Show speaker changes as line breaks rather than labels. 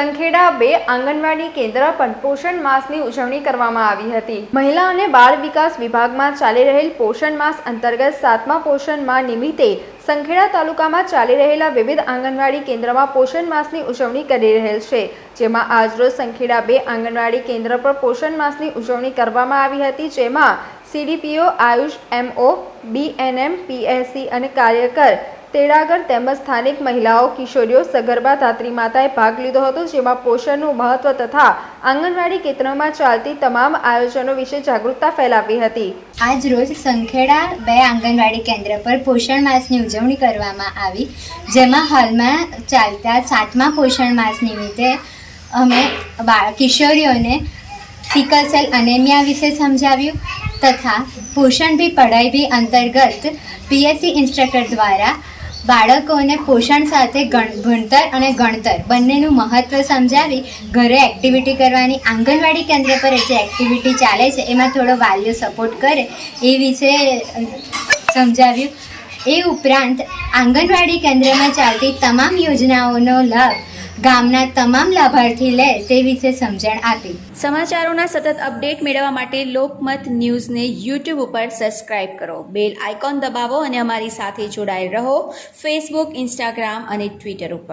સંખેડા બે આંગણવાડી કેન્દ્ર પર પોષણ માસની ઉજવણી કરવામાં આવી હતી. મહિલા અને બાળ વિકાસ વિભાગમાં ચાલી રહેલ પોષણ માસ અંતર્ગત સાતમા પોષણ માહ નિમિત્તે સંખેડા તાલુકામાં ચાલી રહેલા વિવિધ આંગણવાડી કેન્દ્રમાં પોષણ માસની ઉજવણી કરી રહેલ છે. જેમાં આજરોજ સંખેડા બે આંગણવાડી કેન્દ્ર પર પોષણ માસની ઉજવણી કરવામાં આવી હતી. જેમાં CDPO AYUSH MO BNM PSC અને કાર્યકર તેડાગર તેમજ સ્થાનિક મહિલાઓ, કિશોરીઓ સગર્ભા ધાત્રી માતાએ ભાગ લીધો હતો, જેમાં પોષણનું મહત્વ તથા આંગણવાડી કેન્દ્રમાં ચાલતી તમામ આયોજનો વિશે જાગૃતતા ફેલાવી હતી.
આજ રોજ સંખેડા બે આંગણવાડી કેન્દ્ર પર પોષણ માસની ઉજવણી કરવામાં આવી, જેમાં હાલમાં ચાલતા સાતમા પોષણ માસ નિમિત્તે અમે કિશોરીઓને સિકલસેલ અનેમિયા વિશે સમજાવ્યું તથા પોષણ ભી, પઢાઈ ભી અંતર્ગત પીએસસી ઇન્સ્ટ્રક્ટર દ્વારા બાળકોને પોષણ સાથે ભણતર અને ગણતર બંનેનું મહત્ત્વ સમજાવી ઘરે એક્ટિવિટી કરવાની આંગણવાડી કેન્દ્ર પર જે એક્ટિવિટી ચાલે છે, એમાં થોડો વાલીઓ સપોર્ટ કરે એ વિશે સમજાવ્યું. એ ઉપરાંત આંગણવાડી કેન્દ્રમાં ચાલતી તમામ યોજનાઓનો લાભ ગામના તમામ લાભાર્થી લે તે વિશે સમજણ આપી.
સમાચારોના સતત અપડેટ મેળવવા માટે લોકમત ન્યૂઝને યુટ્યુબ ઉપર સબસ્ક્રાઇબ કરો. બેલ આઇકોન દબાવો અને અમારી સાથે જોડાયેલ રહો ફેસબુક, ઇન્સ્ટાગ્રામ અને ટ્વિટર ઉપર.